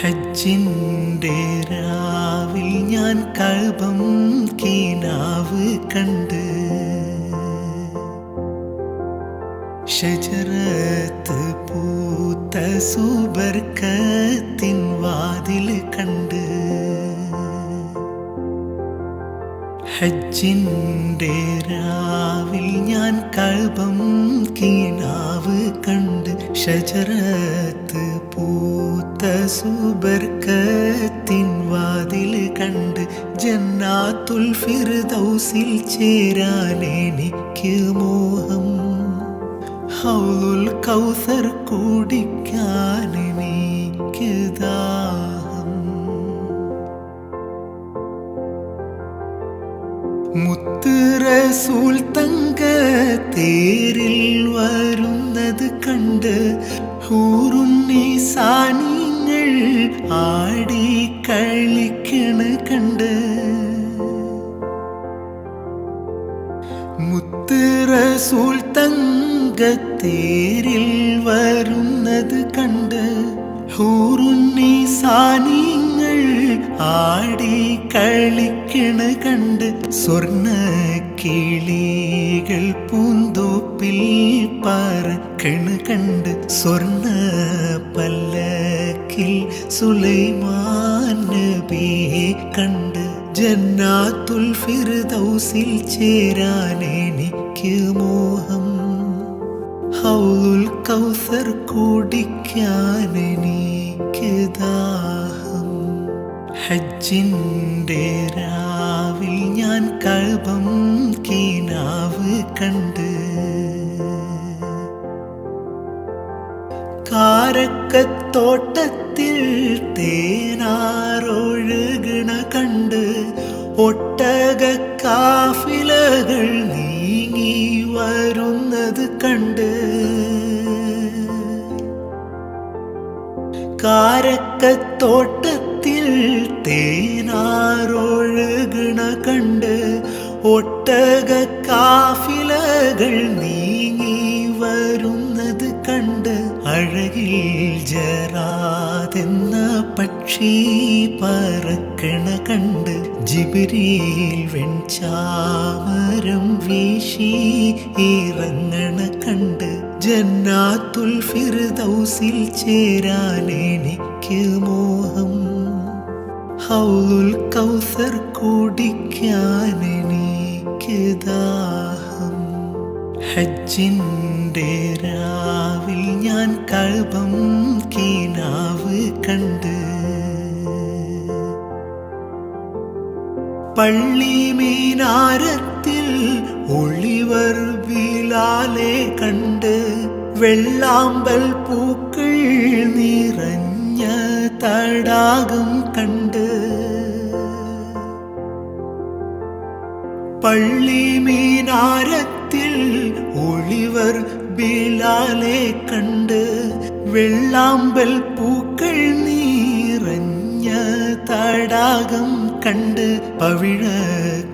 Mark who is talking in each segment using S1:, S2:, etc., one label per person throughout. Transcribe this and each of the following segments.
S1: ഹജ്ജിന്റെ രാവിൽ ഞാൻ കൽബം കീനാവ് കണ്ട്. ഷജറത്ത് പൂത്ത സൂബർക്കത്തിൻ വാതിൽ കണ്ട്. ഹജ്ജിന്റെ രാവിൽ ഞാൻ കൽബം കീനാവ് ഷജറത്ത് പൂത്ത സുബർക്കത്തിൻ വാതിൽ കണ്ട് ജന്നാത്തുൽ ഫിർദൗസിൽ ചേരാൻ എനിക്ക് മോഹം. ഹൗലുൽ കൗസർ കുടിക്കാൻ എനിക്ക് മുത്ത് റസൂൽ തങ്ക തേരിൽ വരുന്നത് കണ്ട് ഹൂറുണ്ണി സാനിങ്ങൾ ആടി കളിക്കണ കണ്ട്. മുത്തുറസൂൽ തങ്ക തേരിൽ വരുന്നത് കണ്ട് ഹൂറുണ്ണി സാനിങ്ങൾ ആടി കളിക്കണ കണ്ട് സ്വർണ കിളികൾ പൂന്തോപ്പിൽ പറക്കണ കണ്ട് സ്വർണ പല്ലക്കിൽ സുലൈമാൻ കണ്ട് ജന്നാത്തുൽ ഫിർദൗസിൽ ചേരാൻ എനിക്ക് മോഹം. ഹൗലുൽ കൗസർ കുടിക്കാൻ എനിക്ക് ദാഹം ഹജ്ജിന്റെ രാവിൽ ഞാൻ കൽബം കീനാവ് കണ്ട്. കാരക്കത്തോട്ടത്തിൽ തേനാറൊഴുകണ കണ്ട്. ഒട്ടക കാഫിലകൾ നീങ്ങി വരുന്നത് കണ്ട്. കാരക്കത്തോട്ടത്തിൽ തേനാറൊഴുകണ കണ്ട് ഒട്ടക കാഫിലകൾ നീങ്ങി വരുന്നത് കണ്ട് അഴകിൽ ജറാതെന്ന പക്ഷി പറക്കണ കണ്ട് ജിബിരിയിൽ വെൺചാമരം വീശി ഇറങ്ങണ കണ്ട് ജന്നാത്തുൽ ഫിർദൗസിൽ ചേരാൻ എനിക്ക് മോഹം ഹൗലുൽ കൗസർ കുടിക്കാൻ എനിക്ക് ദാഹം ഹജ്ജിന്റെ രാവിൽ ഞാൻ കൽപം കീനാവ് കണ്ട്. പള്ളി മീനാരത്തിൽ ഒളിവർ ബിലാലെ കണ്ട്. വെള്ളാമ്പൽ പൂക്കൾ നിറഞ്ഞ തടാകം കണ്ട് പള്ളി മീനാരത്തിൽ ഒളിവർ ബിലാലെ കണ്ട് വെള്ളാമ്പൽ പൂക്കൾ നീറഞ്ഞ തടാകം കണ്ട് പവിഴ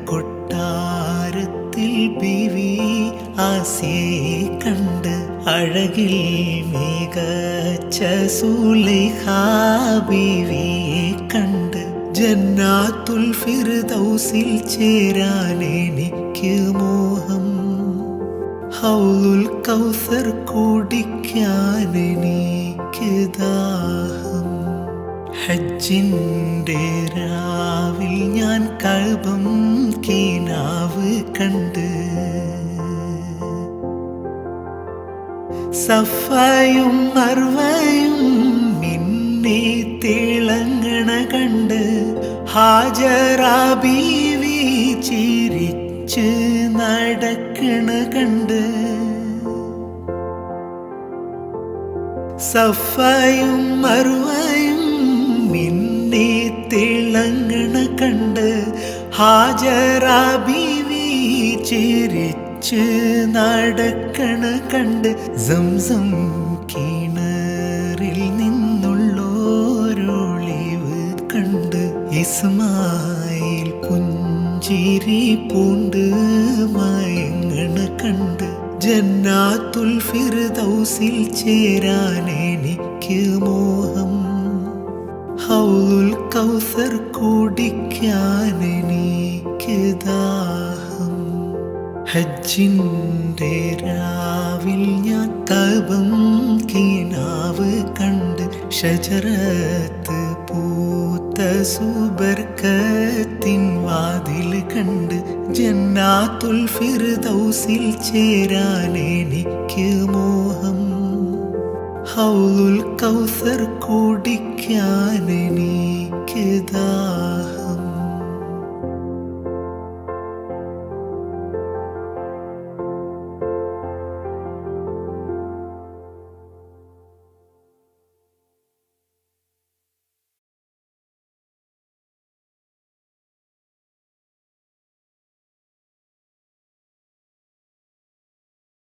S1: കൊട്ടാരത്തിൽ ബിവി ആസിയെ കണ്ട് അഴകിൽ മികച്ച സുലൈഹാ ബിവിയെ കണ്ട് ജന്നാത്തുൽ ഫിർദൗസിൽ ചേരാൻ എനിക്ക് മോഹം. ഹൗലുൽ കൗസർ കുടിക്കാൻ എനിക്ക് ദാഹം. ഹജ്ജിന്റെ രാവിൽ ഞാൻ കൽബം കീനാവ് കണ്ട് സഫയും മർവയും മിന്നി തിളങ്ങണ കണ്ട് ഹാജറാബീവി ചിരിച്ച് നടക്കണ കണ്ട്. സഫയും മറുവയും മിന്നി തിളങ്ങണ കണ്ട് ഹാജറാബീവി ചിരിച്ച് നടക്കണ കണ്ട് സംസം കിണറിൽ നിന്നുള്ളോരൊളിവ് കണ്ട് ഇസ്മായിൽ പുഞ്ചിരി പൂണ്ട് മയങ്ങണ കണ്ട് ജന്നാത്തുൽ ഫിർദൗസിൽ ചേരാൻ എനിക്ക് മോഹം. ഹൗലുൽ കൗസർ കുടിക്കാൻ എനിക്ക് ദാഹം. ഹജ്ജിന്റെ രാവിൽ ഞാൻ തപം കിനാവ് കണ്ട് ഷജറത്ത് പൂത്ത സുബർക്കത്തിൻ വാതിൽ കണ്ട് ജന്നാത്തുൽ ഫിർദൗസിൽ ചേരാൻ എനിക്ക് മോഹം. ഹൗലുൽ കൗസർ ദാഹം